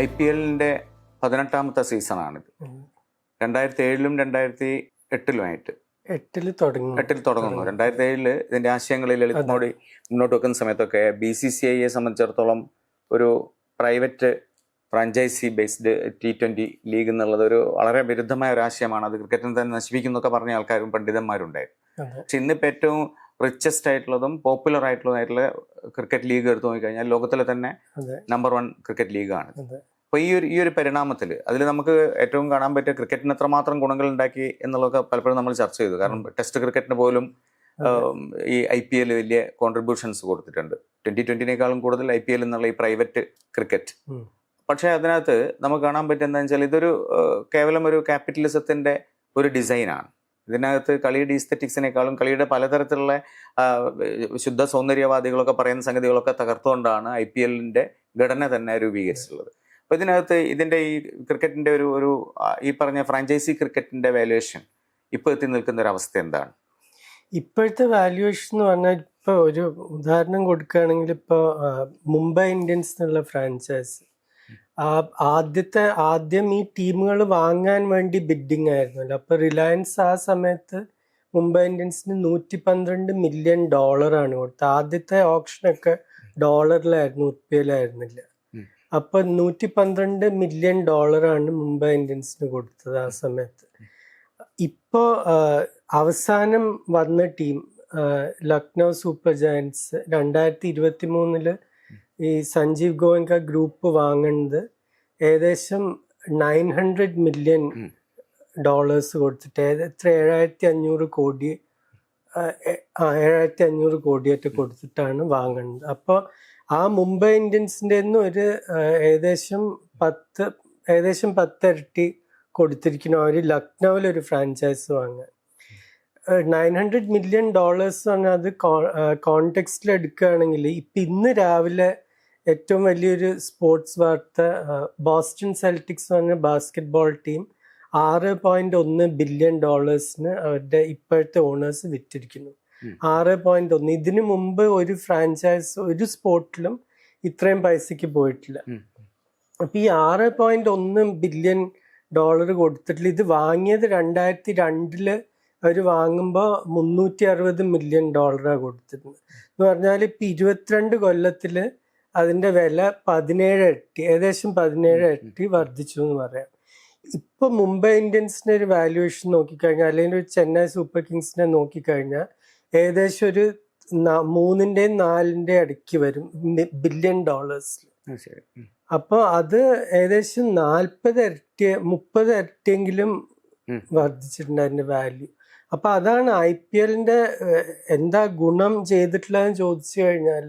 I P എല്ലിന്റെ പതിനെട്ടാമത്തെ സീസണാണിത്. രണ്ടായിരത്തി ഏഴിലും രണ്ടായിരത്തി എട്ടിലുമായിട്ട് എട്ടിൽ തുടങ്ങി. എട്ടിൽ തുടങ്ങുന്നു. രണ്ടായിരത്തി ഏഴിൽ ഇതിന്റെ ആശയങ്ങളിൽ ലളിത് മോഡി മുന്നോട്ട് വെക്കുന്ന സമയത്തൊക്കെ ബി സി സി ഐയെ സംബന്ധിച്ചിടത്തോളം ഒരു private franchise based T twenty league എന്നുള്ളത് ഒരു വളരെ വിരുദ്ധമായ ഒരു ആശയമാണ്. അത് ക്രിക്കറ്റിനെ തന്നെ നശിപ്പിക്കുന്നൊക്കെ പറഞ്ഞ ആൾക്കാരും പണ്ഡിതന്മാരുണ്ടായിരുന്നു. പക്ഷെ ഇന്നിപ്പോൾ ഏറ്റവും റിച്ചസ്റ്റ് ആയിട്ടുള്ളതും പോപ്പുലർ ആയിട്ടുള്ളതായിട്ടുള്ള ക്രിക്കറ്റ് ലീഗ് എടുത്തു നോക്കിക്കഴിഞ്ഞാൽ ലോകത്തിലെ തന്നെ നമ്പർ വൺ ക്രിക്കറ്റ് ലീഗാണ് അപ്പൊ അപ്പോൾ ഈ ഒരു ഈ ഒരു പരിണാമത്തിൽ അതിൽ നമുക്ക് ഏറ്റവും കാണാൻ പറ്റിയ ക്രിക്കറ്റിന് എത്രമാത്രം ഗുണങ്ങൾ ഉണ്ടാക്കി എന്നുള്ളതൊക്കെ പലപ്പോഴും നമ്മൾ ചർച്ച ചെയ്തു. കാരണം ടെസ്റ്റ് ക്രിക്കറ്റിന് പോലും ഈ ഐ പി എൽ വലിയ കോൺട്രിബ്യൂഷൻസ് കൊടുത്തിട്ടുണ്ട്. ട്വന്റി ട്വന്റിനേക്കാളും കൂടുതൽ ഐ പി എൽ എന്നുള്ള ഈ പ്രൈവറ്റ് ക്രിക്കറ്റ് പക്ഷെ അതിനകത്ത് നമുക്ക് കാണാൻ പറ്റുക എന്താ വെച്ചാൽ ഇതൊരു കേവലം ഒരു ക്യാപിറ്റലിസത്തിന്റെ ഒരു ഡിസൈനാണ് ഇതിനകത്ത് കളിയുടെ ഈസ്തറ്റിക്സിനേക്കാളും കളിയുടെ പലതരത്തിലുള്ള ശുദ്ധ സൗന്ദര്യവാദികളൊക്കെ പറയുന്ന സംഗതികളൊക്കെ തകർത്തുകൊണ്ടാണ് ഐ പി എല്ലിന്റെ ഘടന തന്നെ രൂപീകരിച്ചിട്ടുള്ളത്. അപ്പോൾ ഇതിനകത്ത് ഇതിന്റെ ഈ ക്രിക്കറ്റിന്റെ ഒരു ഒരു ഈ പറഞ്ഞ ഫ്രാഞ്ചൈസി ക്രിക്കറ്റിന്റെ വാല്യുവേഷൻ ഇപ്പോൾ എത്തി നിൽക്കുന്ന ഒരു അവസ്ഥ എന്താണ്? ഇപ്പോഴത്തെ വാല്യുവേഷൻ എന്ന് പറഞ്ഞാൽ ഇപ്പോൾ ഒരു ഉദാഹരണം കൊടുക്കുകയാണെങ്കിൽ ഇപ്പോൾ മുംബൈ ഇന്ത്യൻസ് എന്നുള്ള ഫ്രാഞ്ചൈസ് ആദ്യത്തെ ആദ്യം ഈ ടീമുകൾ വാങ്ങാൻ വേണ്ടി ബിഡിങ് ആയിരുന്നല്ലോ. അപ്പൊ റിലയൻസ് ആ സമയത്ത് മുംബൈ ഇന്ത്യൻസിന് നൂറ്റി പന്ത്രണ്ട് മില്യൺ ഡോളറാണ് കൊടുത്തത്. ആദ്യത്തെ ഓപ്ഷനൊക്കെ ഡോളറിലായിരുന്നു ഉറുപ്പ്യയിലായിരുന്നില്ല. ഉം. അപ്പൊ നൂറ്റി പന്ത്രണ്ട് മില്യൺ ഡോളറാണ് മുംബൈ ഇന്ത്യൻസിന് കൊടുത്തത് ആ സമയത്ത്. ഇപ്പോ അവസാനം വന്ന ടീം ലക്നൗ സൂപ്പർ ജയൻസ് രണ്ടായിരത്തി ഇരുപത്തി മൂന്നിൽ ഈ സഞ്ജീവ് ഗോയങ്ക ഗ്രൂപ്പ് വാങ്ങുന്നത് ഏകദേശം നയൻ ഹൺഡ്രഡ് മില്യൺ ഡോളേഴ്സ് കൊടുത്തിട്ട് എത്ര ഏഴായിരത്തി അഞ്ഞൂറ് കോടി ഏഴായിരത്തി അഞ്ഞൂറ് കോടിയായിട്ട് കൊടുത്തിട്ടാണ് വാങ്ങുന്നത് അപ്പോൾ ആ മുംബൈ ഇന്ത്യൻസിന്റെ ഒരു ഏകദേശം പത്ത് ഏകദേശം പത്തിരട്ടി കൊടുത്തിരിക്കണം അവർ ലക്നൌവിൽ ഒരു ഫ്രാഞ്ചൈസ് വാങ്ങാൻ. നയൻ ഹൺഡ്രഡ് മില്യൺ ഡോളേഴ്സ് പറഞ്ഞാൽ അത് കോണ്ടെക്സ്റ്റിൽ എടുക്കുകയാണെങ്കിൽ ഇപ്പം ഇന്ന് രാവിലെ ഏറ്റവും വലിയൊരു സ്പോർട്സ് വാർത്ത ബോസ്റ്റൺ സെൽറ്റിക്സ് പറഞ്ഞ ബാസ്കറ്റ്ബോൾ ടീം ആറ് പോയിന്റ് ഒന്ന് ബില്യൺ ഡോളേഴ്സിന് അവരുടെ ഇപ്പോഴത്തെ ഓണേഴ്സ് വിറ്റിരിക്കുന്നു. ആറ് പോയിന്റ് ഒന്ന് ഇതിനു മുമ്പ് ഒരു ഫ്രാഞ്ചൈസ് ഒരു സ്പോർട്ടിലും ഇത്രയും പൈസക്ക് പോയിട്ടില്ല. അപ്പൊ ഈ ആറ് പോയിന്റ് ഒന്ന് ബില്യൺ ഡോളർ കൊടുത്തിട്ടില്ല ഇത് വാങ്ങിയത് രണ്ടായിരത്തി രണ്ടിൽ അവർ വാങ്ങുമ്പോൾ മുന്നൂറ്റി അറുപത് മില്യൺ ഡോളറാണ് കൊടുത്തിരുന്നത്. എന്ന് പറഞ്ഞാൽ ഇപ്പം ഇരുപത്തിരണ്ട് കൊല്ലത്തിൽ അതിന്റെ വില പതിനേഴ് ഇരട്ടി ഏകദേശം പതിനേഴ് ഇരട്ടി വർദ്ധിച്ചു എന്ന് പറയാം. ഇപ്പൊ മുംബൈ ഇന്ത്യൻസിന്റെ ഒരു വാല്യുവേഷൻ നോക്കിക്കഴിഞ്ഞാൽ അല്ലെങ്കിൽ ഒരു ചെന്നൈ സൂപ്പർ കിങ്സിനെ നോക്കിക്കഴിഞ്ഞാൽ ഏകദേശം ഒരു മൂന്നിന്റെയും മൂന്നിന്റെയും അടുക്ക് ഇടയ്ക്ക് വരും ബില്യൺ ഡോളേഴ്സിൽ അപ്പോൾ അത് ഏകദേശം നാൽപ്പത് ഇരട്ടി മുപ്പത് ഇരട്ടിയെങ്കിലും. വർദ്ധിച്ചിട്ടുണ്ട് അതിന്റെ വാല്യൂ അപ്പൊ അതാണ് ഐ പി എല്ലിന്റെ എന്താ ഗുണം ചെയ്തിട്ടുള്ളതെന്ന് ചോദിച്ചു കഴിഞ്ഞാൽ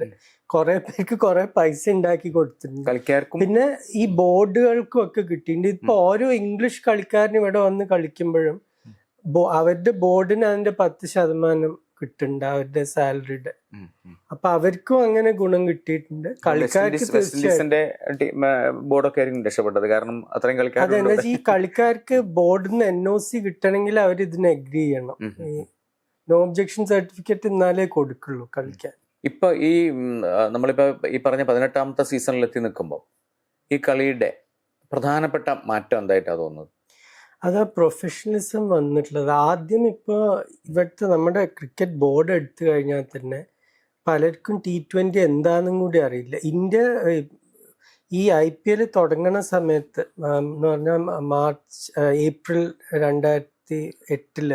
കുറെ പേർക്ക് കുറെ പൈസ ഉണ്ടാക്കി കൊടുത്തിട്ടുണ്ട്. കളിക്കാർക്കും പിന്നെ ഈ ബോർഡുകൾക്കും ഒക്കെ കിട്ടിയിട്ടുണ്ട്. ഇപ്പൊ ഓരോ ഇംഗ്ലീഷ് കളിക്കാരനും ഇവിടെ വന്ന് കളിക്കുമ്പോഴും അവരുടെ ബോർഡിന് അതിന്റെ പത്ത് ശതമാനം കിട്ടുന്നുണ്ട് അവരുടെ സാലറിയുടെ. അപ്പൊ അവർക്കും അങ്ങനെ ഗുണം കിട്ടിയിട്ടുണ്ട്. കളിക്കാർക്ക് ബോർഡൊക്കെ ആയിരിക്കും രക്ഷപ്പെട്ടത്. കാരണം അത്രയും കളിക്കാർ അതെന്താ ഈ കളിക്കാർക്ക് ബോർഡിൽ നിന്ന് എൻ ഒ സി കിട്ടണമെങ്കിൽ അവർ ഇതിന് അഗ്രി ചെയ്യണം. നോ ഒബ്ജക്ഷൻ സർട്ടിഫിക്കറ്റ് എന്നാലേ കൊടുക്കുള്ളൂ കളിക്കാൻ. ഇപ്പൊ ഈ നമ്മളിപ്പോ ഈ പറഞ്ഞ പതിനെട്ടാമത്തെ സീസണിൽ എത്തി നിൽക്കുമ്പോൾ ഈ കളിയുടെ പ്രധാനപ്പെട്ട മാറ്റം എന്തായിട്ടാ തോന്നുന്നത്? അതാ പ്രൊഫഷണലിസം വന്നിട്ടുള്ളത്. ആദ്യം ഇപ്പോൾ ഇവിടുത്തെ നമ്മുടെ ക്രിക്കറ്റ് ബോർഡ് എടുത്തു കഴിഞ്ഞാൽ തന്നെ പലർക്കും ടി ട്വന്റി എന്താണെന്നും കൂടി അറിയില്ല. ഇന്ത്യ ഈ ഐ പി എൽ തുടങ്ങുന്ന സമയത്ത് എന്ന് പറഞ്ഞാൽ മാർച്ച് ഏപ്രിൽ രണ്ടായിരത്തി എട്ടിൽ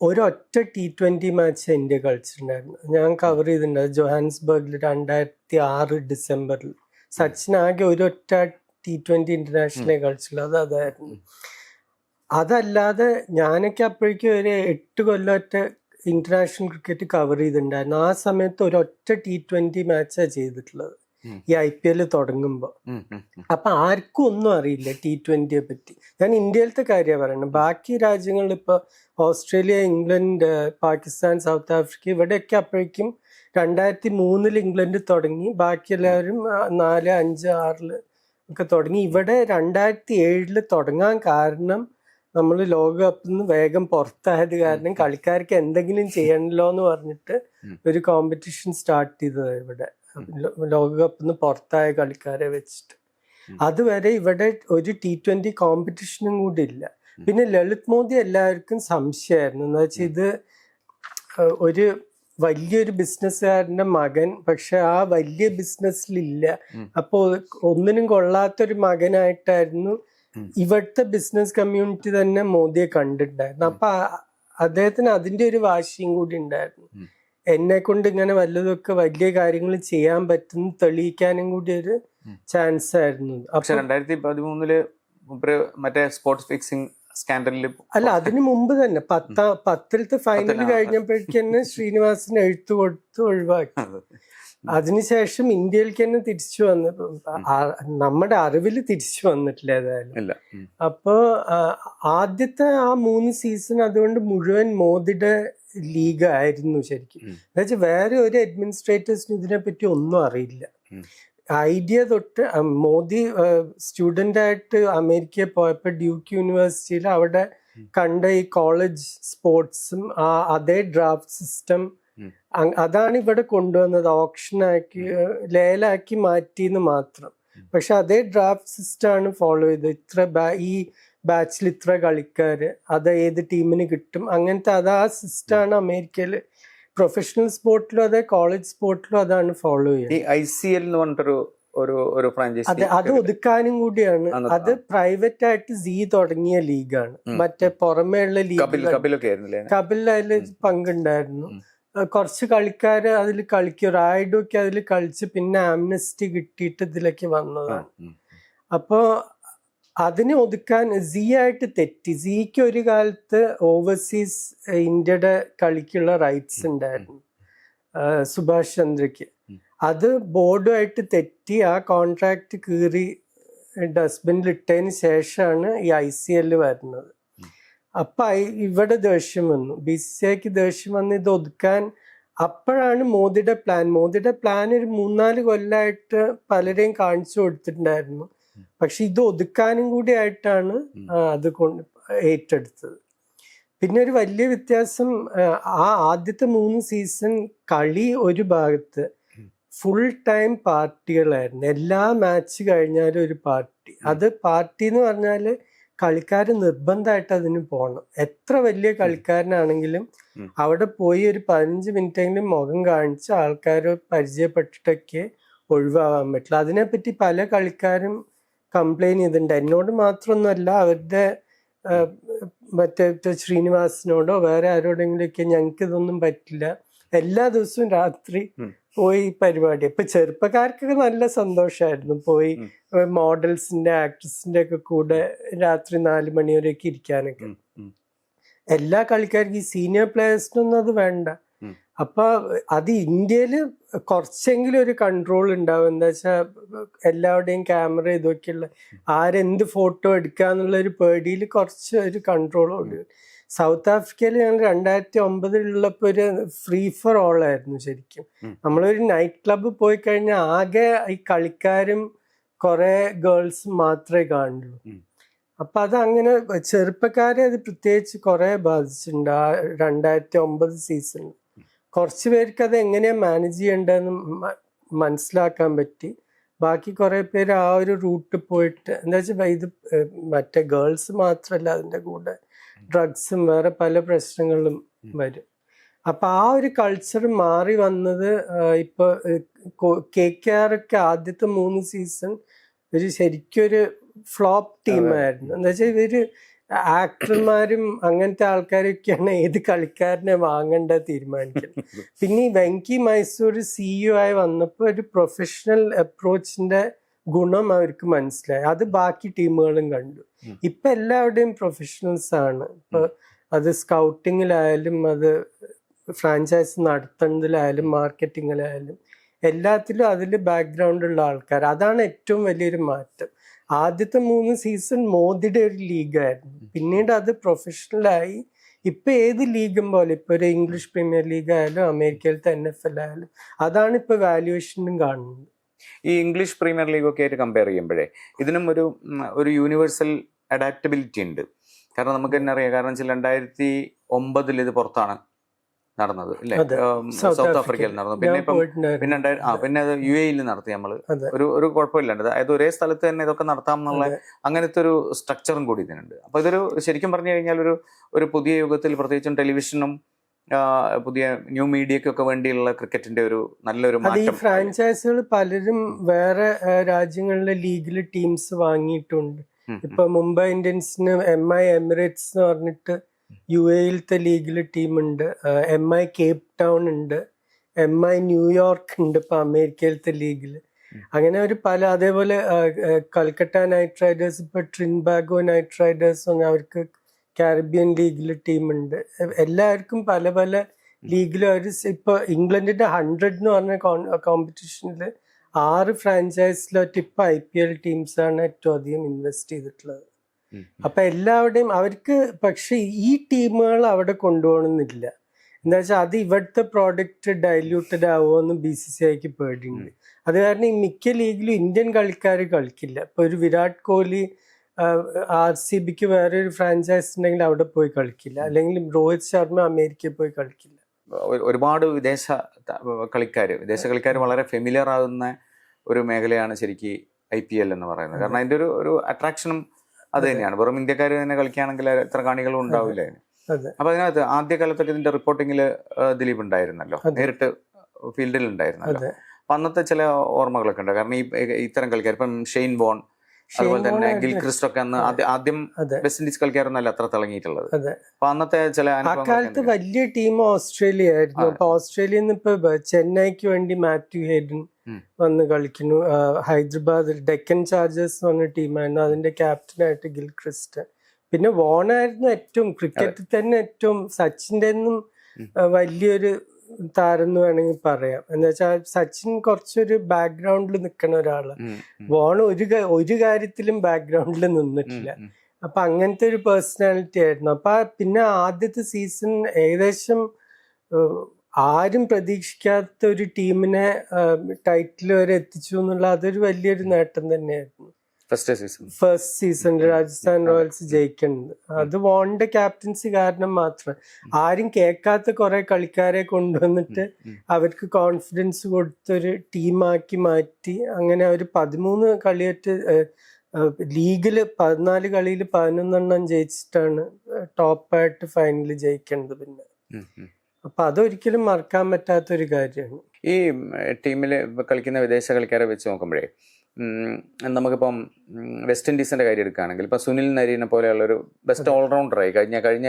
ഒരൊറ്റ ടി ട്വന്റി മാച്ച് ഇന്ത്യ കളിച്ചിട്ടുണ്ടായിരുന്നു. ഞാൻ കവർ ചെയ്തിട്ടുണ്ട്. ജോഹാൻസ്ബർഗിൽ രണ്ടായിരത്തി ആറ് ഡിസംബറിൽ. സച്ചിൻ ആകെ ഒരൊറ്റ ടി ട്വന്റി ഇന്റർനാഷണലെ കളിച്ചുള്ളൂ അത് അതായിരുന്നു. അതല്ലാതെ ഞാനൊക്കെ അപ്പോഴേക്കും ഒരു എട്ട് കൊല്ലമൊറ്റ ഇന്റർനാഷണൽ ക്രിക്കറ്റ് കവർ ചെയ്തിട്ടുണ്ടായിരുന്നു. ആ സമയത്ത് ഒരൊറ്റ ടി ട്വന്റി മാച്ചാണ് ചെയ്തിട്ടുള്ളത്. ഈ ഐ പി എൽ തുടങ്ങുമ്പോൾ. അപ്പൊ ആർക്കും ഒന്നും അറിയില്ല ടി ട്വന്റിയെ പറ്റി. ഞാൻ ഇന്ത്യയിലത്തെ കാര്യമാണ് പറയുന്നത്. ബാക്കി രാജ്യങ്ങളിൽ ഇപ്പൊ Australia England Pakistan South Africa ഇവിടെയൊക്കെ അപ്പോഴേക്കും രണ്ടായിരത്തി മൂന്നിൽ ഇംഗ്ലണ്ട് തുടങ്ങി. ബാക്കി എല്ലാവരും നാല് അഞ്ച് ആറിൽ ഒക്കെ തുടങ്ങി. ഇവിടെ രണ്ടായിരത്തി ഏഴിൽ തുടങ്ങാൻ കാരണം നമ്മൾ ലോകകപ്പിൽ നിന്ന് വേഗം പുറത്തായത് കാരണം കളിക്കാർക്ക് എന്തെങ്കിലും ചെയ്യണല്ലോ എന്ന് പറഞ്ഞിട്ട് ഒരു കോമ്പറ്റീഷൻ സ്റ്റാർട്ട് ചെയ്തത് ഇവിടെ. ലോകകപ്പിൽ നിന്ന് പുറത്തായ കളിക്കാരെ വെച്ചിട്ട്. അതുവരെ ഇവിടെ ഒരു ടി ട്വന്റി കോമ്പറ്റീഷനും കൂടി ഇല്ല. പിന്നെ ലളിത് മോദി എല്ലാവർക്കും സംശയമായിരുന്നു. എന്ന് വെച്ചാൽ ഇത് ഒരു വലിയൊരു ബിസിനസ്സുകാരന്റെ മകൻ പക്ഷെ ആ വലിയ ബിസിനസ്സിലില്ല. അപ്പോൾ ഒന്നിനും കൊള്ളാത്തൊരു മകനായിട്ടായിരുന്നു. ഇവിടുത്തെ ബിസിനസ് കമ്മ്യൂണിറ്റി തന്നെ മോദിയെ കണ്ടിട്ടുണ്ടായിരുന്നു അപ്പൊ അദ്ദേഹത്തിന് അതിന്റെ ഒരു വാശിയും കൂടി ഉണ്ടായിരുന്നു. എന്നെ കൊണ്ട് ഇങ്ങനെ വല്ലതൊക്കെ വലിയ കാര്യങ്ങൾ ചെയ്യാൻ പറ്റുന്ന തെളിയിക്കാനും കൂടി ഒരു ചാൻസ് ആയിരുന്നു പക്ഷെ രണ്ടായിരത്തി പതിമൂന്നിൽ മറ്റേ സ്പോർട്സ് ഫിക്സിംഗ് സ്കാൻഡലിൽ അല്ല അതിന് മുമ്പ് തന്നെ. പത്താ പത്തിലത്തെ ഫൈനൽ പത്തില- കഴിഞ്ഞപ്പോഴേക്ക് തന്നെ ശ്രീനിവാസന് എഴുത്തു കൊടുത്ത് ഒഴിവാക്കി. അതിനുശേഷം ഇന്ത്യയിലേക്ക് തന്നെ തിരിച്ചു വന്ന് നമ്മുടെ അറിവിൽ തിരിച്ചു വന്നിട്ടില്ല ഏതായാലും. അപ്പോ ആദ്യത്തെ ആ മൂന്ന് സീസൺ അതുകൊണ്ട് മുഴുവൻ മോദിയുടെ ലീഗ് ആയിരുന്നു ശരിക്കും. എന്നുവെച്ചാൽ വേറെ ഒരു അഡ്മിനിസ്ട്രേറ്റേഴ്സിന് ഇതിനെപ്പറ്റി ഒന്നും അറിയില്ല. ഐഡിയ തൊട്ട് മോദി സ്റ്റുഡന്റ് ആയിട്ട് അമേരിക്കയിൽ പോയപ്പോൾ ഡ്യൂക്ക് യൂണിവേഴ്സിറ്റിയിൽ അവിടെ കണ്ട ഈ കോളേജ് സ്പോർട്സും ആ അതേ ഡ്രാഫ്റ്റ് സിസ്റ്റം അതാണ് ഇവിടെ കൊണ്ടുവന്നത്. ഓപ്ഷനാക്കി ലേലാക്കി മാറ്റിയെന്ന് മാത്രം. പക്ഷെ അതേ ഡ്രാഫ്റ്റ് സിസ്റ്റം ആണ് ഫോളോ ചെയ്തത്. ഇത്ര ബാ- ഈ ബാച്ചിൽ ഇത്ര കളിക്കാർ അത് ഏത് ടീമിന് കിട്ടും അങ്ങനത്തെ അത് ആ സിസ്റ്റമാണ് അമേരിക്കയിൽ പ്രൊഫഷണൽ സ്പോർട്ടിലും അതെ കോളേജ് സ്പോർട്ടിലും അതാണ് ഫോളോ ചെയ്യുന്നത്. ഈ ഐ സി എൽ എന്ന് പറഞ്ഞിട്ടൊരു ഒരു ഒരു അതെ ഫ്രാഞ്ചൈസി അത് ഒതുക്കാനും കൂടിയാണ്. അത് പ്രൈവറ്റ് ആയിട്ട് സി തുടങ്ങിയ ലീഗാണ്. മറ്റേ പുറമേയുള്ള ലീഗ് ഉം. പങ്കുണ്ടായിരുന്നു. കുറച്ച് കളിക്കാർ അതിൽ കളിക്കും. റായിഡൊക്കെ അതിൽ കളിച്ച് പിന്നെ ആംനസ്റ്റി കിട്ടിയിട്ട് ഇതിലേക്ക് വന്നതാണ്. ഉം. അതിനെ ഒതുക്കാൻ സി ആയിട്ട് തെറ്റി. സിക്ക് ഒരു കാലത്ത് ഓവർസീസ് ഇന്ത്യയുടെ കളിക്കുള്ള റൈറ്റ്സ് ഉണ്ടായിരുന്നു. സുഭാഷ് ചന്ദ്രയ്ക്ക്. അത് ബോർഡുമായിട്ട് തെറ്റി. ആ കോൺട്രാക്ട് കീറി ഡസ്റ്റ്ബിനിൽ ഇട്ടതിന് ശേഷമാണ് ഈ ഐ സി എല്ലിൽ വരുന്നത്. അപ്പൊ ഇവിടെ ദേഷ്യം വന്നു. ബി സി സി ഐക്ക് ദേഷ്യം വന്ന് ഇത് ഒതുക്കാൻ അപ്പോഴാണ് മോദിയുടെ പ്ലാൻ മോദിയുടെ പ്ലാൻ ഒരു മൂന്നാൽ കൊല്ലമായിട്ട് പലരെയും കാണിച്ചു കൊടുത്തിട്ടുണ്ടായിരുന്നു. പക്ഷെ ഇത് ഒതുക്കാനും കൂടി ആയിട്ടാണ് അത് കൊണ്ട് ഏറ്റെടുത്തത്. പിന്നെ ഒരു വലിയ വ്യത്യാസം ആ, ആദ്യത്തെ മൂന്ന് സീസൺ കളി ഒരു ഭാഗത്ത്. ഫുൾ ടൈം പാർട്ടികളായിരുന്നു. എല്ലാ മാച്ച് കഴിഞ്ഞാലും ഒരു പാർട്ടി. അത് പാർട്ടി എന്ന് പറഞ്ഞാൽ കളിക്കാർ നിർബന്ധമായിട്ട് അതിന് പോകണം എത്ര വലിയ കളിക്കാരനാണെങ്കിലും അവിടെ പോയി ഒരു പതിനഞ്ച് മിനിറ്റെങ്കിലും മുഖം കാണിച്ച് ആൾക്കാർ പരിചയപ്പെട്ടിട്ടൊക്കെ ഒഴിവാകാൻ പറ്റില്ല. അതിനെപ്പറ്റി പല കളിക്കാരും കംപ്ലൈന്റ് ചെയ്തിട്ടുണ്ട്. എന്നോട് മാത്രമൊന്നുമല്ല അവരുടെ മറ്റേ ശ്രീനിവാസിനോടോ വേറെ ആരോടെങ്കിലൊക്കെ ഞങ്ങൾക്ക് ഇതൊന്നും പറ്റില്ല. എല്ലാ ദിവസവും രാത്രി പോയി പരിപാടി. ഇപ്പൊ ചെറുപ്പക്കാർക്കൊക്കെ നല്ല സന്തോഷമായിരുന്നു പോയി. മോഡൽസിന്റെ ആക്ട്രസിന്റെ ഒക്കെ കൂടെ രാത്രി നാല് മണിവരെയൊക്കെ ഇരിക്കാനൊക്കെ. എല്ലാ കളിക്കാർക്കും ഈ സീനിയർ പ്ലേയേഴ്സിനൊന്നും അത് വേണ്ട. ഉം. അപ്പൊ അത് ഇന്ത്യയിൽ കുറച്ചെങ്കിലും ഒരു കൺട്രോൾ ഉണ്ടാവും. എന്താ വെച്ചാൽ എല്ലാവരുടെയും ക്യാമറ ഇതൊക്കെയുള്ള ആരെന്ത് ഫോട്ടോ എടുക്കാന്നുള്ള ഒരു പേടിയിൽ കുറച്ച് ഒരു കൺട്രോൾ ഉണ്ട്. സൗത്ത് ആഫ്രിക്കയിൽ ഞങ്ങൾ രണ്ടായിരത്തി ഒമ്പതിലുള്ളപ്പോൾ ഒരു ഫ്രീ ഫോർ ഓൾ ആയിരുന്നു ശരിക്കും. നമ്മളൊരു നൈറ്റ് ക്ലബ്ബ് പോയി കഴിഞ്ഞാൽ ആകെ ഈ കളിക്കാരും കുറെ ഗേൾസ് മാത്രമേ കാണുള്ളൂ. അപ്പൊ അത് അങ്ങനെ ചെറുപ്പക്കാരെ അത് പ്രത്യേകിച്ച് കുറെ ബാധിച്ചിട്ടുണ്ട്. ആ രണ്ടായിരത്തി ഒമ്പത് സീസണിൽ കുറച്ച് പേർക്ക് അത് എങ്ങനെയാണ് മാനേജ് ചെയ്യേണ്ടതെന്ന് മനസ്സിലാക്കാൻ പറ്റി. ബാക്കി കുറേ പേര് ആ ഒരു റൂട്ട് പോയിട്ട് എന്താ വെച്ചാൽ ഇത് മറ്റേ ഗേൾസ് മാത്രമല്ല അതിന്റെ കൂടെ ഡ്രഗ്സും വേറെ പല പ്രശ്നങ്ങളും വരും. അപ്പൊ ആ ഒരു കൾച്ചർ മാറി വന്നത് ഇപ്പോൾ ഇപ്പൊ കെ കെ ആർ ഒക്കെ ആദ്യത്തെ മൂന്ന് സീസൺ ഒരു ശരിക്കൊരു ഫ്ലോപ്പ് ടീമായിരുന്നു എന്താ വെച്ചാൽ ഇവർ ആക്ടർമാരും അങ്ങനത്തെ ആൾക്കാരൊക്കെയാണ് ഏത് കളിക്കാരനെ വാങ്ങേണ്ട തീരുമാനിക്കുന്നത് പിന്നെ ഈ വെങ്കി മൈസൂർ സിഇഒ ആയി വന്നപ്പോൾ ഒരു പ്രൊഫഷണൽ അപ്രോച്ചിന്റെ ഗുണം അവർക്ക് മനസ്സിലായി. അത് ബാക്കി ടീമുകളും കണ്ടു. ഇപ്പൊ എല്ലാവരുടെയും പ്രൊഫഷണൽസ് ആണ്. ഇപ്പൊ അത് സ്കൗട്ടിങ്ങിലായാലും അത് ഫ്രാഞ്ചൈസ് നടത്തുന്നതിലായാലും മാർക്കറ്റിങ്ങിലായാലും എല്ലാത്തിലും അതിൽ ബാക്ക്ഗ്രൗണ്ട് ഉള്ള ആൾക്കാർ അതാണ് ഏറ്റവും വലിയൊരു മാറ്റം. ആദ്യത്തെ മൂന്ന് സീസൺ മോദിയുടെ ഒരു ലീഗായിരുന്നു. പിന്നീട് അത് പ്രൊഫഷണലായി ഇപ്പൊ ഏത് ലീഗും പോലെ ഇപ്പൊ ഒരു ഇംഗ്ലീഷ് പ്രീമിയർ ലീഗ് ആയാലും അമേരിക്കയിലത്തെ എൻ എഫ് എൽ ആയാലും അതാണ് ഇപ്പൊ വാല്യുവേഷനും കാണുന്നത്. ഈ ഇംഗ്ലീഷ് പ്രീമിയർ ലീഗ് ഒക്കെ ആയിട്ട് കമ്പയർ ചെയ്യുമ്പോഴേ ഇതിനും ഒരു ഒരു യൂണിവേഴ്സൽ അഡാപ്റ്റബിലിറ്റി ഉണ്ട്. കാരണം നമുക്ക് തന്നെ അറിയാം കാരണം വെച്ചാൽ രണ്ടായിരത്തി ഒമ്പതിൽ ഇത് പുറത്താണ്. നടന്നത് അല്ലേ? സൗത്ത് ആഫ്രിക്കയിൽ. നടന്നു. പിന്നെ ഇപ്പം പിന്നെ ആ പിന്നെ അത് യു എയിൽ നടത്തി നമ്മൾ ഒരു ഒരു കുഴപ്പമില്ലാണ്ട്. അതായത് ഒരേ സ്ഥലത്ത് തന്നെ ഇതൊക്കെ നടത്താം എന്നുള്ള അങ്ങനത്തെ ഒരു സ്ട്രക്ചറും കൂടി ഇതിനുണ്ട്. അപ്പൊ ഇതൊരു ശരിക്കും പറഞ്ഞു കഴിഞ്ഞാൽ ഒരു ഒരു പുതിയ യുഗത്തിൽ പ്രത്യേകിച്ചും ടെലിവിഷനും പുതിയ ന്യൂ മീഡിയക്കൊക്കെ വേണ്ടിയുള്ള ക്രിക്കറ്റിന്റെ ഒരു നല്ലൊരു ഈ ഫ്രാഞ്ചൈസികൾ പലരും വേറെ രാജ്യങ്ങളിലെ ലീഗിൽ ടീംസ് വാങ്ങിയിട്ടുണ്ട്. ഇപ്പൊ മുംബൈ ഇന്ത്യൻസിന് എം ഐ എമിറേറ്റ്സ് എന്ന് പറഞ്ഞിട്ട് യു എയിലത്തെ ലീഗിൽ ടീമുണ്ട്. എം ഐ കേപ്പ് ടൗൺ ഉണ്ട്. എം ഐ ന്യൂയോർക്ക് ഉണ്ട് ഇപ്പൊ അമേരിക്കയിലത്തെ ലീഗിൽ. അങ്ങനെ ഒരു പല അതേപോലെ കൽക്കട്ട നൈറ്റ് റൈഡേഴ്സ് ഇപ്പൊ ട്രിൻബാഗോ നൈറ്റ് റൈഡേഴ്സ് അവർക്ക് കാരിബിയൻ ലീഗിൽ ടീമുണ്ട്. എല്ലാവർക്കും പല പല ലീഗിലും അവർ ഇപ്പൊ ഇംഗ്ലണ്ടിന്റെ ഹൺഡ്രഡ് എന്ന് പറഞ്ഞ കോമ്പറ്റീഷനിൽ ആറ് ഫ്രാഞ്ചൈസിലോട്ട് ഇപ്പൊ ഐ പി എൽ ടീംസാണ് ഏറ്റവും അധികം ഇൻവെസ്റ്റ് ചെയ്തിട്ടുള്ളത്. അപ്പൊ എല്ലാവരുടെയും അവർക്ക് പക്ഷെ ഈ ടീമുകൾ അവിടെ കൊണ്ടുപോകണമെന്നില്ല. എന്താ വെച്ചാൽ അത് ഇവിടുത്തെ പ്രോഡക്റ്റ് ഡൈല്യൂട്ടഡ് ആവുമെന്ന് ബി സി സി ഐക്ക് പേടിയുണ്ട്. അത് കാരണം ഈ മിക്ക ലീഗിലും ഇന്ത്യൻ കളിക്കാർ കളിക്കില്ല. ഇപ്പൊ ഒരു വിരാട് കോഹ്ലി ആർ സി ബിക്ക് വേറൊരു ഫ്രാഞ്ചൈസ് ഉണ്ടെങ്കിൽ അവിടെ പോയി കളിക്കില്ല. അല്ലെങ്കിൽ രോഹിത് ശർമ്മ അമേരിക്കയിൽ പോയി കളിക്കില്ല. ഒരുപാട് വിദേശ കളിക്കാർ വിദേശ കളിക്കാർ വളരെ ഫെമിലിയർ ആകുന്ന ഒരു മേഖലയാണ് ശരിക്കും ഐ പി എൽ എന്ന് പറയുന്നത്. കാരണം അതിന്റെ ഒരു ഒരു അട്രാക്ഷനും അത്. തന്നെയാണ് വെറും ഇന്ത്യക്കാർ തന്നെ കളിക്കുകയാണെങ്കിൽ എത്ര കാണികളും ഉണ്ടാവില്ല അപ്പൊ അതിനകത്ത് ആദ്യ കാലത്തൊക്കെ ഇതിന്റെ റിപ്പോർട്ടിങ്ങിൽ ദിലീപ് ഉണ്ടായിരുന്നല്ലോ. നേരിട്ട് ഫീൽഡിൽ ഉണ്ടായിരുന്നല്ലോ. അപ്പൊ അന്നത്തെ ചില ഓർമ്മകളൊക്കെ ഉണ്ട്. കാരണം ഈ ഇത്തരം കളിക്കാർ ഇപ്പം ഷെയ്ൻ ബോൺ അതുപോലെ തന്നെ ഗിൽ ക്രിസ്റ്റ് ഒക്കെ അന്ന് ആദ്യം വെസ്റ്റ് ഇൻഡീസ് കളിക്കാരൊന്നല്ല അത്ര തിളങ്ങിയിട്ടുള്ളത്. അപ്പൊ അന്നത്തെ ചില അക്കാലത്ത് വലിയ ടീം ഓസ്ട്രേലിയ ആയിരുന്നു. അപ്പൊ ഓസ്ട്രേലിയയിൽ നിന്ന് ഇപ്പൊ ചെന്നൈക്ക് വേണ്ടി മാത്യു ഹേഡൻ. വന്ന് കളിക്കുന്നു. ഹൈദരാബാദിൽ ഹൈദരാബാദ് ഡെക്കൻ ചാർജേഴ്സ് എന്ന് പറഞ്ഞ ടീമായിരുന്നു. അതിന്റെ ക്യാപ്റ്റനായിട്ട് ഗിൽ ക്രിസ്റ്റ് പിന്നെ വോണായിരുന്നു ഏറ്റവും ക്രിക്കറ്റിൽ തന്നെ ഏറ്റവും സച്ചിന്റെ ഒന്നും വലിയൊരു താരം എന്ന് വേണമെങ്കിൽ പറയാം. എന്ന് വെച്ചാൽ സച്ചിൻ കുറച്ചൊരു ബാക്ക്ഗ്രൗണ്ടിൽ നിൽക്കുന്ന ഒരാളാണ് വോൺ ഒരു ഒരു കാര്യത്തിലും ബാക്ക്ഗ്രൗണ്ടിൽ നിന്നിട്ടില്ല. അപ്പൊ അങ്ങനത്തെ ഒരു പേഴ്സണാലിറ്റി ആയിരുന്നു. അപ്പൊ പിന്നെ ആദ്യത്തെ സീസൺ ഏകദേശം ആരും പ്രതീക്ഷിക്കാത്ത ഒരു ടീമിനെ ടൈറ്റിൽ വരെ എത്തിച്ചു എന്നുള്ള അതൊരു വലിയൊരു നേട്ടം തന്നെയായിരുന്നു. First season. ഫസ്റ്റ് സീസണിൽ രാജസ്ഥാൻ റോയൽസ് ജയിക്കുന്നത് അത് വോണ്ട ക്യാപ്റ്റൻസി കാരണം മാത്രം. ആരും കേൾക്കാത്ത കുറെ കളിക്കാരെ കൊണ്ടുവന്നിട്ട് അവർക്ക് കോൺഫിഡൻസ് കൊടുത്തൊരു ടീമാക്കി മാറ്റി. അങ്ങനെ അവർ പതിമൂന്ന് കളിയൊറ്റ ലീഗിൽ പതിനാല് കളിയിൽ പതിനൊന്നെണ്ണം ജയിച്ചിട്ടാണ് ടോപ്പായിട്ട് ഫൈനൽ ജയിക്കേണ്ടത് പിന്നെ. അപ്പൊ അതൊരിക്കലും മറക്കാൻ പറ്റാത്തൊരു കാര്യമാണ്. ഈ ടീമിൽ കളിക്കുന്ന വിദേശ കളിക്കാരെ വെച്ച് നോക്കുമ്പോഴേ നമുക്കിപ്പം വെസ്റ്റ് ഇൻഡീസിന്റെ കാര്യം എടുക്കുകയാണെങ്കിൽ ഇപ്പൊ സുനിൽ നരീനെ പോലെയുള്ള ഒരു ബെസ്റ്റ് ഓൾറൗണ്ടറായി കഴിഞ്ഞ കഴിഞ്ഞ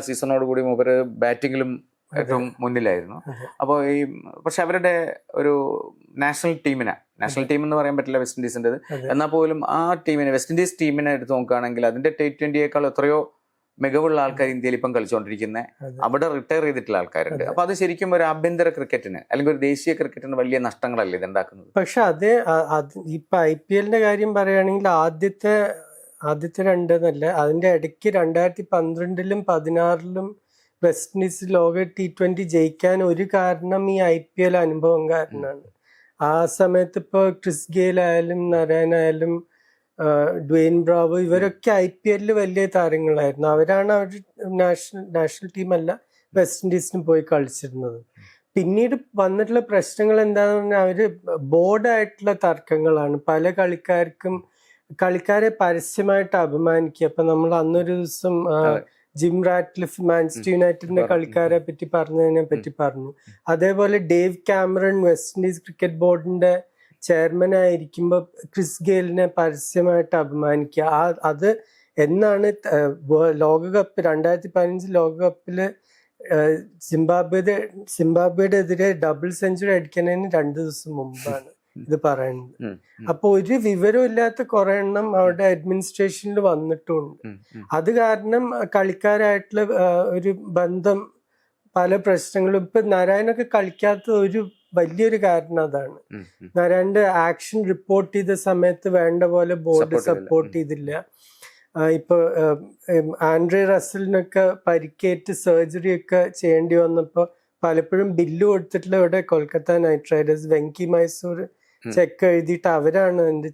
സീസണോട് കൂടി മൂപ്പര് ബാറ്റിങ്ങിലും ഏറ്റവും മുന്നിലായിരുന്നു. അപ്പോൾ ഈ പക്ഷെ അവരുടെ ഒരു നാഷണൽ ടീമിനെ നാഷണൽ ടീം എന്ന് പറയാൻ പറ്റില്ല വെസ്റ്റ് ഇൻഡീസിന്റെത് അതെ. എന്നാൽ പോലും ആ ടീമിനെ വെസ്റ്റ് ഇൻഡീസ് ടീമിനെ എടുത്ത് നോക്കുകയാണെങ്കിൽ അതിന്റെ ടി ട്വന്റിയേക്കാൾ എത്രയോ മികവുള്ള ആൾക്കാർ ഇന്ത്യയിൽ ഇപ്പം കളിച്ചുകൊണ്ടിരിക്കുന്നത്. അവിടെ റിട്ടയർ ചെയ്തിട്ടുള്ള ആൾക്കാരുണ്ട്. അപ്പൊ അത് ശരിക്കും ഒരു ആഭ്യന്തര ക്രിക്കറ്റിന് അല്ലെങ്കിൽ ഒരു ദേശീയ ക്രിക്കറ്റിന് വലിയ നഷ്ടങ്ങളല്ലേ ഇത് ഉണ്ടാക്കുന്നത്? പക്ഷെ അത് ഇപ്പൊ ഐ പി എല്ലിന്റെ കാര്യം പറയുകയാണെങ്കിൽ ആദ്യത്തെ ആദ്യത്തെ രണ്ട് നല്ല അതിന്റെ ഇടയ്ക്ക് രണ്ടായിരത്തി പന്ത്രണ്ടിലും പതിനാറിലും വെസ്റ്റ് ഇൻഡീസ് ലോക ടി ട്വന്റി ജയിക്കാൻ ഒരു കാരണം ഈ ഐ പി എൽ അനുഭവം കാരണമാണ്. ആ സമയത്ത് ഇപ്പോൾ ക്രിസ് ഗെയിൽ ആയാലും നരയൻ ആയാലും ഡ്വെയിൻ ബ്രാവോ ഇവരൊക്കെ ഐ പി എല്ലിൽ വലിയ താരങ്ങളായിരുന്നു. അവരാണ് അവർ നാഷണൽ നാഷണൽ ടീമല്ല വെസ്റ്റ് ഇൻഡീസിന് പോയി കളിച്ചിരുന്നത്. പിന്നീട് വന്നിട്ടുള്ള പ്രശ്നങ്ങൾ എന്താണെന്ന് പറഞ്ഞാൽ അവർ ബോർഡായിട്ടുള്ള തർക്കങ്ങളാണ്. പല കളിക്കാർക്കും കളിക്കാരെ പരസ്യമായിട്ട് അപമാനിക്കുക. അപ്പം നമ്മൾ അന്നൊരു ദിവസം ജിം റാറ്റ്ലിഫ് മാൻസ്റ്റർ യുണൈറ്റഡിന്റെ കളിക്കാരെ പറ്റി പറഞ്ഞതിനെ പറ്റി പറഞ്ഞു. അതേപോലെ Dave Cameron West Indies cricket ബോർഡിന്റെ ചെയർമാൻ ആയിരിക്കുമ്പോൾ ക്രിസ് ഗെയിലിനെ പരസ്യമായിട്ട് അപമാനിക്കുക ആ അത് എന്നാണ് ലോകകപ്പ് രണ്ടായിരത്തി പതിനഞ്ച് ലോകകപ്പിൽ സിംബാബ്വേയുടെ സിംബാബ്വേയുടെ എതിരെ ഡബിൾ സെഞ്ചുറി അടിക്കുന്നതിന് രണ്ട് ദിവസം മുമ്പാണ് ഇത് പറയുന്നത്. അപ്പൊ ഒരു വിവരവും ഇല്ലാത്ത കുറെ എണ്ണം അവിടെ അഡ്മിനിസ്ട്രേഷനിൽ വന്നിട്ടുണ്ട്. അത് കാരണം കളിക്കാരായിട്ടുള്ള ഒരു ബന്ധം പല പ്രശ്നങ്ങളും. ഇപ്പൊ നാരായണൊക്കെ കളിക്കാത്ത ഒരു വലിയൊരു കാരണം അതാണ്. നാരായണന്റെ ആക്ഷൻ റിപ്പോർട്ട് ചെയ്ത സമയത്ത് വേണ്ട പോലെ ബോർഡ് സപ്പോർട്ട് ചെയ്തില്ല. ഇപ്പൊ ആൻഡ്രി റസലിനൊക്കെ പരിക്കേറ്റ് സർജറി ഒക്കെ ചെയ്യേണ്ടി വന്നപ്പോ പലപ്പോഴും ബില്ല് കൊടുത്തിട്ടുള്ള ഇവിടെ Kolkata Knight Riders Venky Mysore. Cheque എഴുതിയിട്ട് അവരാണ് അതിന്റെ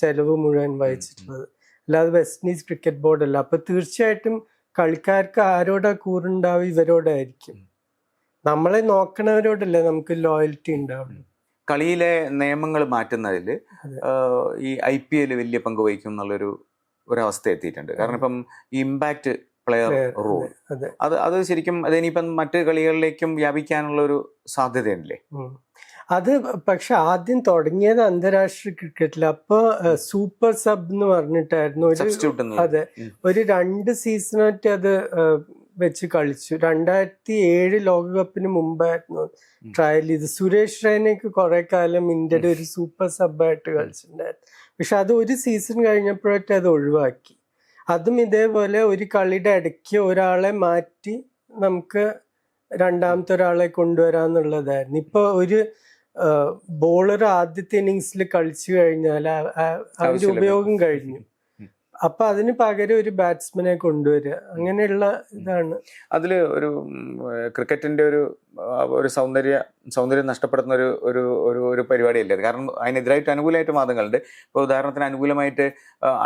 ചെലവ് മുഴുവൻ വഹിച്ചിട്ടുള്ളത്. അല്ലാതെ വെസ്റ്റ് ഇൻഡീസ് ക്രിക്കറ്റ് ബോർഡ് അല്ല. അപ്പൊ തീർച്ചയായിട്ടും കളിക്കാർക്ക് ആരോടാ കൂറുണ്ടാവും ഇവരോടായിരിക്കും. നമ്മളെ നോക്കണവരോടല്ലേ നമുക്ക് ലോയൽറ്റി ഉണ്ടാവുള്ളൂ. കളിയിലെ നിയമങ്ങൾ മാറ്റുന്നതിൽ ഈ ഐ പി എൽ വലിയ പങ്ക് വഹിക്കും എന്നുള്ളൊരു ഒരവസ്ഥ എത്തിയിട്ടുണ്ട്. കാരണം ഇപ്പം ഇമ്പാക്ട് പ്ലെയർ റോൾ അതെ അത്. അത് ശരിക്കും അതിനിപ്പം മറ്റ് കളികളിലേക്കും വ്യാപിക്കാനുള്ള ഒരു സാധ്യതയുണ്ടല്ലേ അത് പക്ഷെ ആദ്യം തുടങ്ങിയത് അന്താരാഷ്ട്ര ക്രിക്കറ്റിൽ. അപ്പോൾ സൂപ്പർ സബ് എന്ന് പറഞ്ഞിട്ടായിരുന്നു. ഒരു അതെ. ഒരു രണ്ട് സീസണായിട്ട് അത് വെച്ച് കളിച്ചു. രണ്ടായിരത്തി ഏഴ് ലോകകപ്പിന് മുമ്പായിരുന്നു. ട്രയൽ. ചെയ്ത് സുരേഷ് റൈനയ്ക്ക് കുറെ കാലം ഇന്ത്യയുടെ ഒരു സൂപ്പർ സബായിട്ട് കളിച്ചിട്ടുണ്ടായിരുന്നു. പക്ഷെ അത് ഒരു സീസൺ കഴിഞ്ഞപ്പോഴൊക്കെ അത് ഒഴിവാക്കി. അതും ഇതേപോലെ ഒരു കളിയുടെ ഇടയ്ക്ക് ഒരാളെ മാറ്റി നമുക്ക് രണ്ടാമത്തെ ഒരാളെ കൊണ്ടുവരാന്നുള്ളതായിരുന്നു ഇപ്പൊ ഒരു ബോളർ ആദ്യത്തെ ഇന്നിങ്സിൽ കളിച്ചു കഴിഞ്ഞാൽ ആവശ്യമില്ല. ഉപയോഗം കഴിഞ്ഞു. അപ്പൊ അതിന് പകരം ഒരു ബാറ്റ്സ്മാനെ കൊണ്ടുവരിക അങ്ങനെയുള്ള ഇതാണ് അതിൽ ഒരു ക്രിക്കറ്റിന്റെ ഒരു ഒരു സൗന്ദര്യ സൗന്ദര്യം നഷ്ടപ്പെടുത്തുന്ന ഒരു ഒരു ഒരു ഒരു പരിപാടിയല്ലേ കാരണം അതിനെതിരായിട്ട് അനുകൂലമായിട്ട് വാദങ്ങളുണ്ട് ഇപ്പോൾ ഉദാഹരണത്തിന് അനുകൂലമായിട്ട്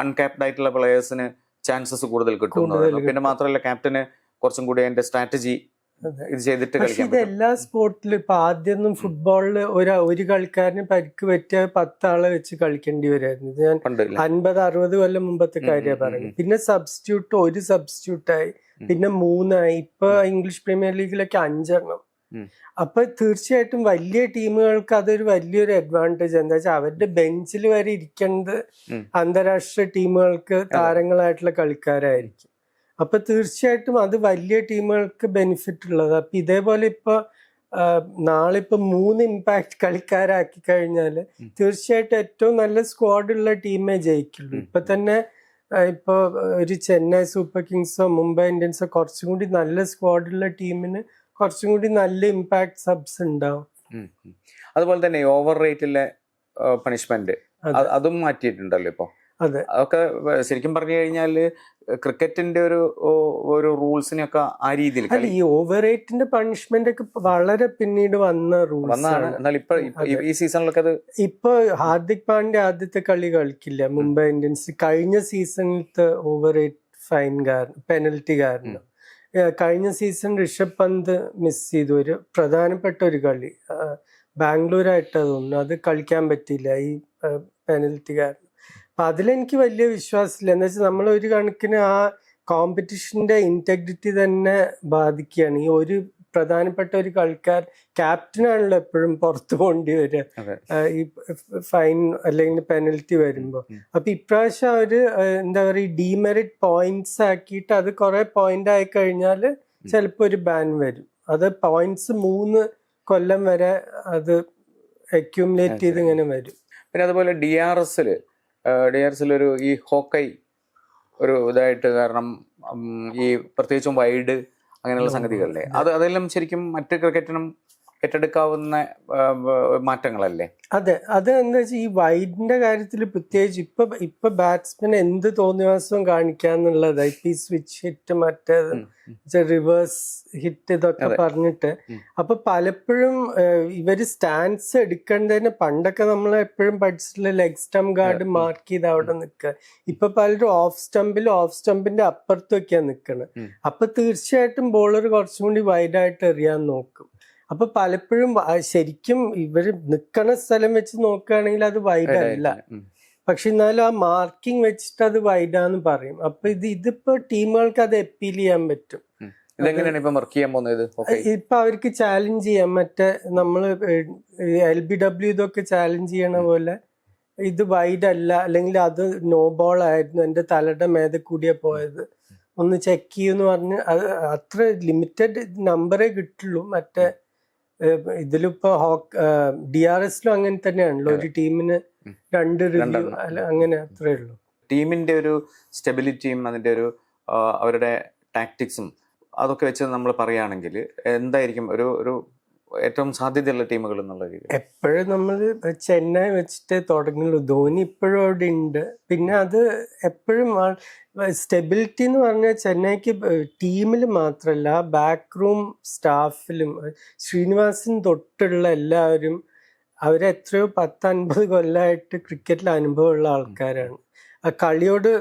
അൺക്യാപ്ഡ് ആയിട്ടുള്ള പ്ലെയേഴ്സിന് ചാൻസസ് കൂടുതൽ കിട്ടും. പിന്നെ മാത്രമല്ല ക്യാപ്റ്റന് കുറച്ചും കൂടി അതിന്റെ സ്ട്രാറ്റജി. ഇത് ചെയ്തിട്ട് പക്ഷെ ഇത് എല്ലാ സ്പോർട്ടിലും ഇപ്പൊ ആദ്യമൊന്നും ഫുട്ബോളിൽ ഒരു ഒരു കളിക്കാരന് പരിക്ക് പറ്റിയ പത്താളെ വെച്ച് കളിക്കേണ്ടി വരുമായിരുന്നു ഇത് ഞാൻ? അൻപത് അറുപത് കൊല്ലം മുമ്പത്തെ കാര്യ കാര്യമാണ് പറയുന്നത്. പിന്നെ സബ്സ്റ്റിറ്റ്യൂട്ട് ഒരു സബ്സ്റ്റിറ്റ്യൂട്ടായി. പിന്നെ മൂന്നായി. ഇപ്പൊ ഇംഗ്ലീഷ് പ്രീമിയർ ലീഗിലൊക്കെ അഞ്ചെണ്ണം. അപ്പൊ തീർച്ചയായിട്ടും വലിയ ടീമുകൾക്ക് അതൊരു വലിയൊരു അഡ്വാന്റേജ് എന്താ വെച്ചാൽ അവരുടെ ബെഞ്ചിൽ വരെ ഇരിക്കേണ്ടത് അന്താരാഷ്ട്ര ടീമുകൾക്ക് താരങ്ങളായിട്ടുള്ള കളിക്കാരായിരിക്കും. അപ്പൊ തീർച്ചയായിട്ടും അത് വലിയ ടീമുകൾക്ക് ബെനിഫിറ്റ് ഉള്ളത് അപ്പൊ ഇതേപോലെ ഇപ്പൊ നാളിപ്പോ നാളെ ഇപ്പൊ മൂന്ന് ഇമ്പാക്ട് കളിക്കാരാക്കി കഴിഞ്ഞാൽ. തീർച്ചയായിട്ടും ഏറ്റവും നല്ല സ്ക്വാഡുള്ള ടീമേ ജയിക്കുള്ളൂ. ഇപ്പൊ തന്നെ ഇപ്പൊ ഒരു ചെന്നൈ സൂപ്പർ കിങ്സോ മുംബൈ ഇന്ത്യൻസോ കുറച്ചും കൂടി നല്ല സ്ക്വാഡുള്ള ടീമിന് കുറച്ചും കൂടി നല്ല ഇമ്പാക്ട് സബ്സ് ഉണ്ടാവും. അതുപോലെ തന്നെ ഓവർ റേറ്റിലെ പണിഷ്മെന്റ് അതും മാറ്റിയിട്ടുണ്ടല്ലോ ഇപ്പൊ അതൊക്കെ ശരിക്കും പറഞ്ഞു കഴിഞ്ഞാൽ ക്രിക്കറ്റിന്റെ ഒരു ഒരു റൂൾസിനെയൊക്കെ ആ രീതിയിൽ. അല്ല ഈ ഓവർ റേറ്റിന്റെ പണിഷ്മെന്റ് ഒക്കെ വളരെ പിന്നീട് വന്ന റൂൾസ് വന്നാണ്. ആണ്. എന്നാൽ ഇപ്പൊ ഇപ്പൊ ഈ- സീസണിലൊക്കെ അത് ഇപ്പൊ ഹാർദിക് പാണ്ഡ്യ ആദ്യത്തെ കളി കളിക്കില്ല. മുംബൈ ഇന്ത്യൻസ് കഴിഞ്ഞ സീസണിലത്തെ ഓവർ ഫൈൻ കാരണം പെനൽറ്റി കാരണം. കഴിഞ്ഞ സീസൺ ഋഷഭ് പന്ത് മിസ് ചെയ്തു. ഒരു പ്രധാനപ്പെട്ട ഒരു കളി. ബാംഗ്ലൂരായിട്ടാ തോന്നുന്നു അത് കളിക്കാൻ പറ്റിയില്ല. ഈ പെനൽറ്റി കാരണം. അപ്പൊ അതിലെനിക്ക് വലിയ വിശ്വാസമില്ല. എന്ന് വെച്ചാൽ നമ്മൾ ഒരു കണക്കിന് ആ കോമ്പറ്റീഷന്റെ ഇന്റഗ്രിറ്റി തന്നെ ബാധിക്കുകയാണ്. ഈ ഒരു പ്രധാനപ്പെട്ട ഒരു കളിക്കാർ ക്യാപ്റ്റനാണല്ലോ എപ്പോഴും പുറത്തു പോകേണ്ടി വരിക. ഈ ഫൈൻ അല്ലെങ്കിൽ പെനൽറ്റി വരുമ്പോൾ. അപ്പൊ ഇപ്രാവശ്യം അവർ എന്താ പറയുക ഡിമെറിറ്റ് പോയിന്റ്സ് ആക്കിയിട്ട് അത് കുറെ പോയിന്റ് ആയി കഴിഞ്ഞാൽ ചിലപ്പോൾ ഒരു ബാൻ വരും. അത് പോയിന്റ്സ് മൂന്ന് കൊല്ലം വരെ അത് അക്യൂമുലേറ്റ് ചെയ്ത് ഇങ്ങനെ വരും. പിന്നെ അതുപോലെ ഡി ആർ എസിൽ ഡി ആർ എസിൽ ഒരു ഈ ഹോക്കൈ ഒരു ഇതായിട്ട് കാരണം ഈ പ്രത്യേകിച്ചും വൈഡ് അങ്ങനെയുള്ള സംഗതികളല്ലേ? അത് അതെല്ലാം ശരിക്കും മറ്റു ക്രിക്കറ്റിനും ഏറ്റെടുക്കാവുന്ന മാറ്റങ്ങളല്ലേ? അതെ. അത് എന്താ വെച്ചാൽ ഈ വൈഡിന്റെ കാര്യത്തിൽ പ്രത്യേകിച്ച് ഇപ്പൊ ഇപ്പൊ ബാറ്റ്സ്മാൻ എന്ത് തോന്നിവാസവും കാണിക്കാന്നുള്ളതാ. ഇപ്പൊ ഈ സ്വിച്ച് ഹിറ്റ് ഉം. റിവേഴ്സ് ഹിറ്റ് ഇതൊക്കെ പറഞ്ഞിട്ട്. അപ്പൊ പലപ്പോഴും ഇവർ ഇവർ സ്റ്റാൻഡ്സ് എടുക്കേണ്ടതിന് പണ്ടൊക്കെ നമ്മൾ എപ്പോഴും പഠിച്ചിട്ടുള്ള ലെഗ് സ്റ്റംപ് ഗാർഡ് മാർക്ക് ചെയ്ത് അവിടെ നിൽക്കുക ഇപ്പൊ പലരും ഓഫ് സ്റ്റംപിൽ ഓഫ് സ്റ്റംപിന്റെ അപ്പുറത്തൊക്കെയാണ് നിൽക്കുന്നത്. അപ്പൊ തീർച്ചയായിട്ടും ബോളർ കുറച്ചും കൂടി വൈഡായിട്ട് എറിയാൻ നോക്കും. അപ്പൊ പലപ്പോഴും ശരിക്കും ഇവർ നിൽക്കണ സ്ഥലം വെച്ച് നോക്കുകയാണെങ്കിൽ അത് വൈഡ് അല്ല. പക്ഷെ എന്നാലും ആ മാർക്കിംഗ് വെച്ചിട്ട് അത് വൈഡാന്ന് പറയും. അപ്പൊ ഇത് ഇതിപ്പോ ടീമുകൾക്ക് അത് അപ്പീൽ ചെയ്യാൻ പറ്റും. ഇതെങ്ങനെയാണ് ഇപ്പൊ വർക്ക് ചെയ്യാൻ പോകുന്നത്? ഇപ്പൊ അവർക്ക് ചാലഞ്ച് ചെയ്യാം. മറ്റേ നമ്മൾ എൽ ബി ഡബ്ല്യു ഇതൊക്കെ ചാലഞ്ച് ചെയ്യണ പോലെ ഇത് വൈഡ് അല്ല. അല്ലെങ്കിൽ അത് നോ ബോൾ ആയിരുന്നു. എന്റെ തലയുടെ മേതെ കൂടിയാ പോയത്. ഒന്ന് ചെക്ക് ചെയ്യുമെന്ന് പറഞ്ഞ് അത് അത്ര ലിമിറ്റഡ് നമ്പറേ കിട്ടുള്ളൂ. മറ്റേ ഇതിലിപ്പോ ഹോക്ക് ഡി ആർ എസിലും അങ്ങനെ തന്നെയാണല്ലോ. ഒരു ടീമിന്. രണ്ട് റിവ്യൂ അങ്ങനെ അത്രേ ഉള്ളൂ. ടീമിന്റെ ഒരു സ്റ്റെബിലിറ്റിയും അതിന്റെ ഒരു അവരുടെ ടാക്ടിക്സും അതൊക്കെ വെച്ച് നമ്മൾ പറയുകയാണെങ്കിൽ എന്തായിരിക്കും ഒരു ഒരു ഏറ്റവും സാധ്യതയുള്ള ടീമുകൾ എന്നുള്ള രീതി എപ്പോഴും നമ്മൾ ചെന്നൈ വെച്ചിട്ട് തുടങ്ങുള്ളൂ. ധോനി ഇപ്പോഴും അവിടെ ഉണ്ട്. പിന്നെ അത് എപ്പോഴും സ്റ്റെബിലിറ്റി എന്ന് പറഞ്ഞാൽ ചെന്നൈക്ക് ടീമിൽ മാത്രമല്ല ബാക്ക് റൂം സ്റ്റാഫിലും ശ്രീനിവാസൻ തൊട്ടുള്ള എല്ലാവരും അവരെത്രയോ പത്ത് അൻപത് കൊല്ലമായിട്ട് ക്രിക്കറ്റിൽ അനുഭവമുള്ള ആൾക്കാരാണ്. ആ കളിയോട്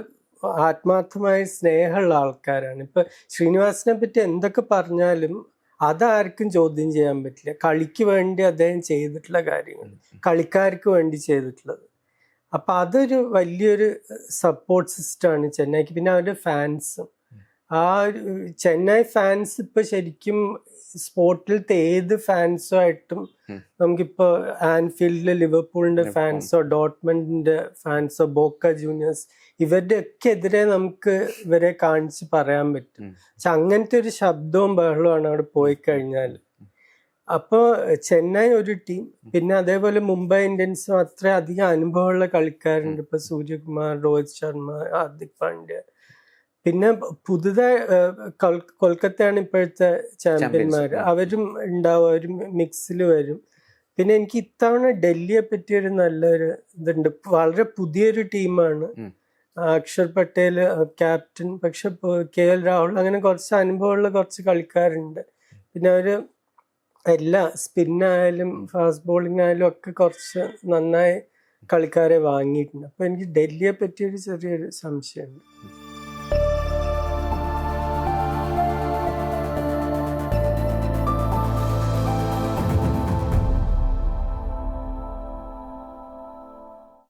ആത്മാർത്ഥമായ സ്നേഹമുള്ള ആൾക്കാരാണ്. ഇപ്പം ശ്രീനിവാസിനെ പറ്റി എന്തൊക്കെ പറഞ്ഞാലും അതാർക്കും ചോദ്യം ചെയ്യാൻ പറ്റില്ല. കളിക്ക് വേണ്ടി അദ്ദേഹം ചെയ്തിട്ടുള്ള കാര്യങ്ങൾ. കളിക്കാർക്ക് വേണ്ടി ചെയ്തിട്ടുള്ളത്. അപ്പം അതൊരു വലിയൊരു സപ്പോർട്ട് സിസ്റ്റമാണ് ചെന്നൈക്ക്. പിന്നെ അവരുടെ ഫാൻസും ആ ഒരു ചെന്നൈ ഫാൻസ് ഇപ്പം ശരിക്കും സ്പോർട്ടിലത്തെ ഏത് ഫാൻസുമായിട്ടും ആയിട്ടും നമുക്കിപ്പോൾ ആൻഫീൽഡിലെ ലിവർപൂളിന്റെ ഫാൻസോ ഡോട്ട്മെന്റിന്റെ ഫാൻസോ ബോക്ക ജൂനിയേഴ്സ് ഇവരുടെ ഒക്കെ എതിരെ നമുക്ക് ഇവരെ കാണിച്ച് പറയാൻ പറ്റും. പക്ഷെ അങ്ങനത്തെ ഒരു ശബ്ദവും ബഹളവുമാണ് അവിടെ പോയി കഴിഞ്ഞാൽ അപ്പോൾ ചെന്നൈ ഒരു ടീം പിന്നെ അതേപോലെ മുംബൈ ഇന്ത്യൻസും അത്ര അധികം അനുഭവമുള്ള കളിക്കാരുണ്ട്. ഇപ്പൊ സൂര്യകുമാർ രോഹിത് ശർമ്മ ഹാർദിക് പാണ്ഡ്യ. പിന്നെ പുതുതായി കൊൽക്കത്തയാണ് ഇപ്പോഴത്തെ ചാമ്പ്യന്മാർ അവരും ഉണ്ടാവും അവരും മിക്സിൽ വരും. പിന്നെ എനിക്ക് ഇത്തവണ ഡൽഹിയെ പറ്റിയൊരു നല്ലൊരു ഇതുണ്ട്. വളരെ പുതിയൊരു ടീമാണ്. അക്ഷർ പട്ടേൽ ക്യാപ്റ്റൻ പക്ഷെ കെ എൽ രാഹുൽ അങ്ങനെ കുറച്ച് അനുഭവമുള്ള കുറച്ച് കളിക്കാരുണ്ട്. പിന്നെ അവർ എല്ലാ സ്പിന്നായാലും ഫാസ്റ്റ് ബോളിംഗ് ആയാലും ഒക്കെ കുറച്ച് നന്നായി കളിക്കാരെ വാങ്ങിയിട്ടുണ്ട്. അപ്പോൾ എനിക്ക് ഡൽഹിയെ പറ്റിയൊരു ചെറിയൊരു സംശയമുണ്ട്.